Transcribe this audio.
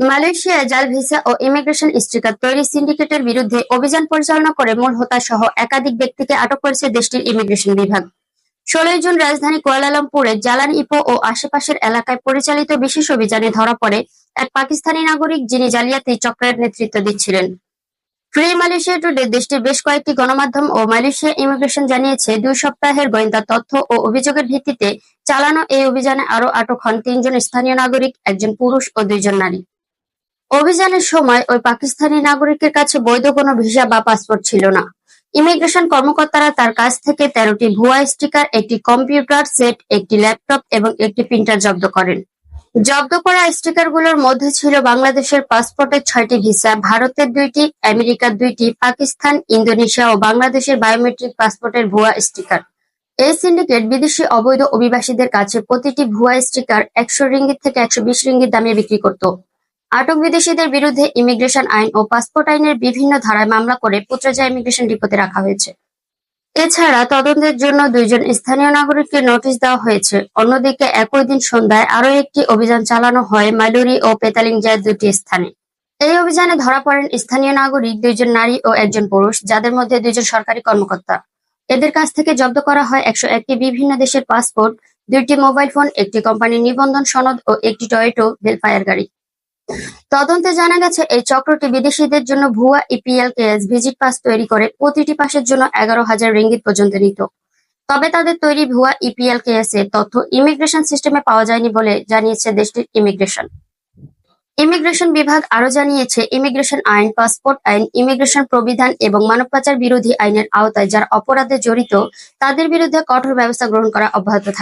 মালয়েশিয়ায় জাল ভিসা ও immigration sticker তৈরি সিন্ডিকেটের বিরুদ্ধে অভিযান পরিচালনা করে মূল হোতা সহ একাধিক ব্যক্তিকে আটক করেছে দেশটির ইমিগ্রেশন বিভাগ। ষোলোই জুন রাজধানী কুয়ালালামপুরের জালান ইপো ও আশেপাশের এলাকায় পরিচালিত বিশেষ অভিযানে ধরা পড়ে এক পাকিস্তানি নাগরিক যিনি জালিয়াতি চক্রের নেতৃত্ব দিচ্ছিলেন। ফ্রি মালয়েশিয়া টুডে দেশটির বেশ কয়েকটি গণমাধ্যম ও মালয়েশিয়া ইমিগ্রেশন জানিয়েছে, দুই সপ্তাহের গোয়েন্দা তথ্য ও অভিযোগের ভিত্তিতে চালানো এই অভিযানে আরও আটক হন তিনজন স্থানীয় নাগরিক, একজন পুরুষ ও দুইজন নারী। অভিযানের সময় ওই পাকিস্তানি নাগরিকের কাছে বৈধ কোনো ভিসা বা পাসপোর্ট ছিল না। ইমিগ্রেশন কর্মকর্তারা তার কাছ থেকে তেরোটি ভুয়া স্টিকার, একটি কম্পিউটার সেট, একটি ল্যাপটপ এবং একটি প্রিন্টার জব্দ করেন। জব্দ করা স্টিকারগুলোর মধ্যে ছিল বাংলাদেশের পাসপোর্টের ছয়টি ভিসা, ভারতের দুইটি, আমেরিকার দুইটি, পাকিস্তান, ইন্দোনেশিয়া ও বাংলাদেশের বায়োমেট্রিক পাসপোর্টের ভুয়া স্টিকার। এই সিন্ডিকেট বিদেশি অবৈধ অভিবাসীদের কাছে প্রতিটি ভুয়া স্টিকার একশো রিঙ্গিত থেকে একশো বিশ রিঙ্গিত দামে বিক্রি করত। আটক বিদেশিদের বিরুদ্ধে ইমিগ্রেশন আইন ও পাসপোর্ট আইনের বিভিন্ন ধারায় মামলা করে পুত্রজা ইমিগ্রেশন ডিপোতে রাখা হয়েছে। এছাড়া তদন্তের জন্য দুইজন স্থানীয় নাগরিককে নোটিশ দেওয়া হয়েছে। অন্যদিকে একই দিন সন্ধ্যায় আরও একটি অভিযান চালানো হয় মাইলুরি ও পেতালিংজায় দুটি স্থানে। এই অভিযানে ধরা পড়েন স্থানীয় নাগরিক, দুইজন নারী ও একজন পুরুষ, যাদের মধ্যে দুইজন সরকারি কর্মকর্তা। এদের কাছ থেকে জব্দ করা হয় একশো একটি বিভিন্ন দেশের পাসপোর্ট, দুইটি মোবাইল ফোন, একটি কোম্পানির নিবন্ধন সনদ ও একটি টয়েটো ভেলফায়ার গাড়ি। তদন্তে জানা গেছে, এই চক্রটি বিদেশিদের জন্য ভুয়া ইপিএল কেএস ভিজিট পাস তৈরি করে প্রতিটি পাসের জন্য এগারো হাজার রিঙ্গিত পর্যন্ত নিত। তবে তাদের তৈরি ভুয়া ইপিএল কেএস এর তথ্য ইমিগ্রেশন সিস্টেমে পাওয়া যায়নি বলে জানিয়েছে দেশটির ইমিগ্রেশন। ইমিগ্রেশন বিভাগ আরও জানিয়েছে, ইমিগ্রেশন আইন, পাসপোর্ট আইন, ইমিগ্রেশন প্রবিধান এবং মানব পাচার বিরোধী আইনের আওতায় যারা অপরাধে জড়িত, তাদের বিরুদ্ধে কঠোর ব্যবস্থা গ্রহণ করা অব্যাহত থাকবে।